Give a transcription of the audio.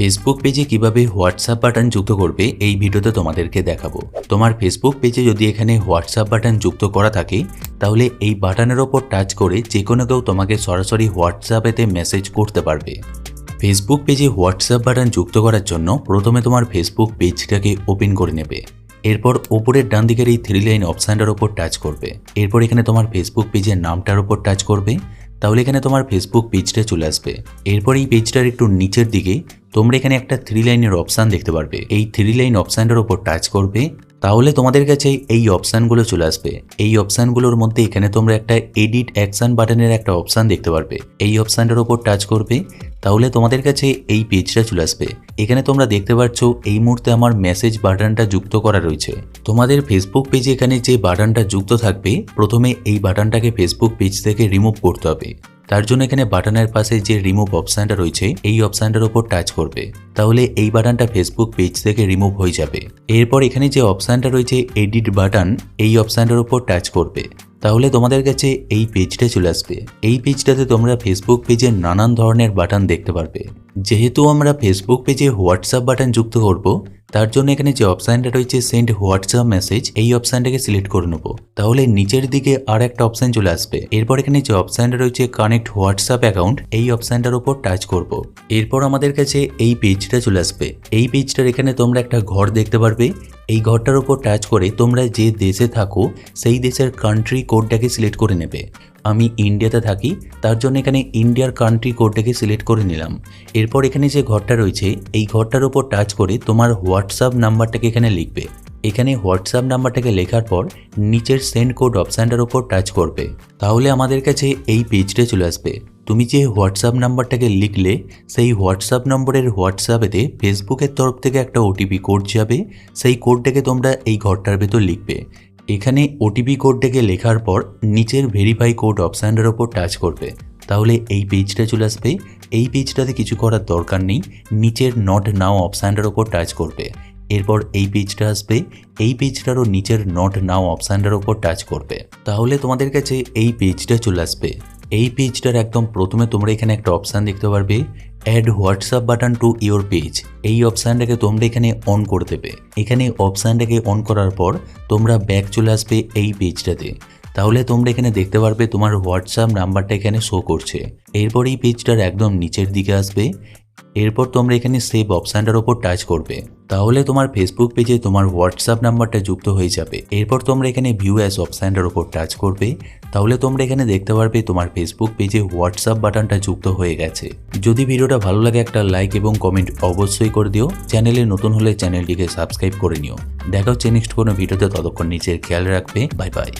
Facebook পেজে কীভাবে WhatsApp button যুক্ত করবে, এই ভিডিওতে তোমাদেরকে দেখাবো। তোমার ফেসবুক পেজে যদি এখানে হোয়াটসঅ্যাপ বাটন যুক্ত করা থাকে, তাহলে এই বাটনের ওপর টাচ করে যে কোনো কেউ তোমাকে সরাসরি হোয়াটসঅ্যাপেতে মেসেজ করতে পারবে। ফেসবুক পেজে হোয়াটসঅ্যাপ বাটন যুক্ত করার জন্য প্রথমে তোমার ফেসবুক পেজটাকে ওপেন করে নেবে। এরপর ওপরের ডান দিকের এই থ্রি লাইন অপশানটার ওপর টাচ করবে। এরপর এখানে তোমার ফেসবুক পেজের নামটার ওপর টাচ করবে। তাহলে এখানে তোমার ফেসবুক পেজটা চলে আসবে। এরপর এই পেজটার একটু নিচের দিকে তোমরা এখানে একটা থ্রি লাইনের অপশান দেখতে পারবে। এই থ্রি লাইন অপশানটার ওপর টাচ করবে, তাহলে তোমাদের কাছে এই অপশানগুলো চলে আসবে। এই অপশানগুলোর মধ্যে এখানে তোমরা একটা এডিট অ্যাকশন বাটনের একটা অপশান দেখতে পারবে। এই অপশানটার ওপর টাচ করবে, তাহলে তোমাদের কাছে এই পেজটা চলে আসবে। এখানে তোমরা দেখতে পাচ্ছ এই মুহূর্তে আমার মেসেজ বাটনটা যুক্ত করা রয়েছে। তোমাদের ফেসবুক পেজে এখানে যে বাটনটা যুক্ত থাকবে, প্রথমে এই বাটনটাকে ফেসবুক পেজ থেকে রিমুভ করতে হবে। তার জন্য এখানে বাটনের পাশে যে রিমুভ অপশানটা রয়েছে, এই অপশানটার উপর টাচ করবে। তাহলে এই বাটনটা ফেসবুক পেজ থেকে রিমুভ হয়ে যাবে। এরপর এখানে যে অপশানটা রয়েছে এডিট বাটন এই অপশানটার উপর টাচ করবে। তাহলে তোমাদের কাছে এই পেজটা চলে আসবে। এই পেজটাতে তোমরা ফেসবুক পেজের নানান ধরনের বাটন দেখতে পারবে। যেহেতু আমরা ফেসবুক পেজে হোয়াটসঅ্যাপ বাটন যুক্ত করব তার জন্য এখানে যে অপশানটা রয়েছে সেন্ড হোয়াটসঅ্যাপ মেসেজ এই অপশানটাকে সিলেক্ট করে নেব। তাহলে নিচের দিকে আর একটা অপশান চলে আসবে। এরপর এখানে যে অপশানটা রয়েছে কানেক্ট হোয়াটসঅ্যাপ অ্যাকাউন্ট এই অপশানটার উপর টাচ করব। এরপর আমাদের কাছে এই পেজটা চলে আসবে। এই পেজটার এখানে তোমরা একটা ঘর দেখতে পারবে। এই ঘরটার উপর টাচ করে তোমরা যে দেশে থাকো, সেই দেশের কান্ট্রি কোডটাকে সিলেক্ট করে নেবে। আমি ইন্ডিয়াতে থাকি, তার জন্য এখানে ইন্ডিয়ার কান্ট্রি কোডটাকে সিলেক্ট করে নিলাম। এরপর এখানে যে ঘরটা রয়েছে, এই ঘরটার উপর টাচ করে তোমার হোয়াটসঅ্যাপ নাম্বারটাকে এখানে লিখবে। এখানে হোয়াটসঅ্যাপ নাম্বারটাকে লেখার পর নিচের সেন্ড কোড অপশানটার উপর টাচ করবে। তাহলে আমাদের কাছে এই পেজটা চলে আসবে। তুমি যে হোয়াটসঅ্যাপ নাম্বারটাকে লিখলে, সেই হোয়াটসঅ্যাপ নম্বরের হোয়াটসঅ্যাপেতে ফেসবুকের তরফ থেকে একটা ওটিপি কোড যাবে। সেই কোডটাকে তোমরা এই ঘরটার ভেতর লিখবে। এখানে ওটিপি কোডটাকে লেখার পর নিচের ভেরিফাই কোড অপশানটার ওপর টাচ করবে। তাহলে এই পেজটা চলে আসবে। এই পেজটাতে কিছু করার দরকার নেই। নিচের নট নাও অপশানটার ওপর টাচ করবে। এরপর এই পেজটা আসবে। এই পেজটারও নিচের নট নাও অপশানটার ওপর টাচ করবে। তাহলে তোমাদের কাছে এই পেজটা চলে আসবে। এই পেজটার একদম প্রথমে তোমরা এখানে একটা অপশান দেখতে পারবে add WhatsApp button to your page এই অপশানটাকে তোমরা এখানে অন করে দেবে। এখানে অপশানটাকে অন করার পর তোমরা ব্যাক চলে আসবে এই পেজটাতে তাহলে তোমরা এখানে দেখতে পারবে তোমার হোয়াটসঅ্যাপ নাম্বারটা এখানে শো করছে। এরপর এই পেজটার একদম নিচের দিকে আসবে। এরপর তোমরা এখানে সেভ অপশানটার ওপর টাচ করবে। তাহলে তোমার ফেসবুক পেজে তোমার হোয়াটসঅ্যাপ নাম্বারটা যুক্ত হয়ে যাবে। এরপর তোমরা এখানে ভিউ অ্যাস অপশানটার ওপর টাচ করবে। তাহলে তোমরা এখানে দেখতে পারবে তোমার ফেসবুক পেজে হোয়াটসঅ্যাপ বাটনটা যুক্ত হয়ে গেছে। যদি ভিডিওটা ভালো লাগে একটা লাইক এবং কমেন্ট অবশ্যই করে দিও। চ্যানেলে নতুন হলে চ্যানেলটিকে সাবস্ক্রাইব করে নিও। দেখা হচ্ছে নেক্সট কোনো ভিডিওতে, ততক্ষণ নিচের খেয়াল রাখবে। Bye bye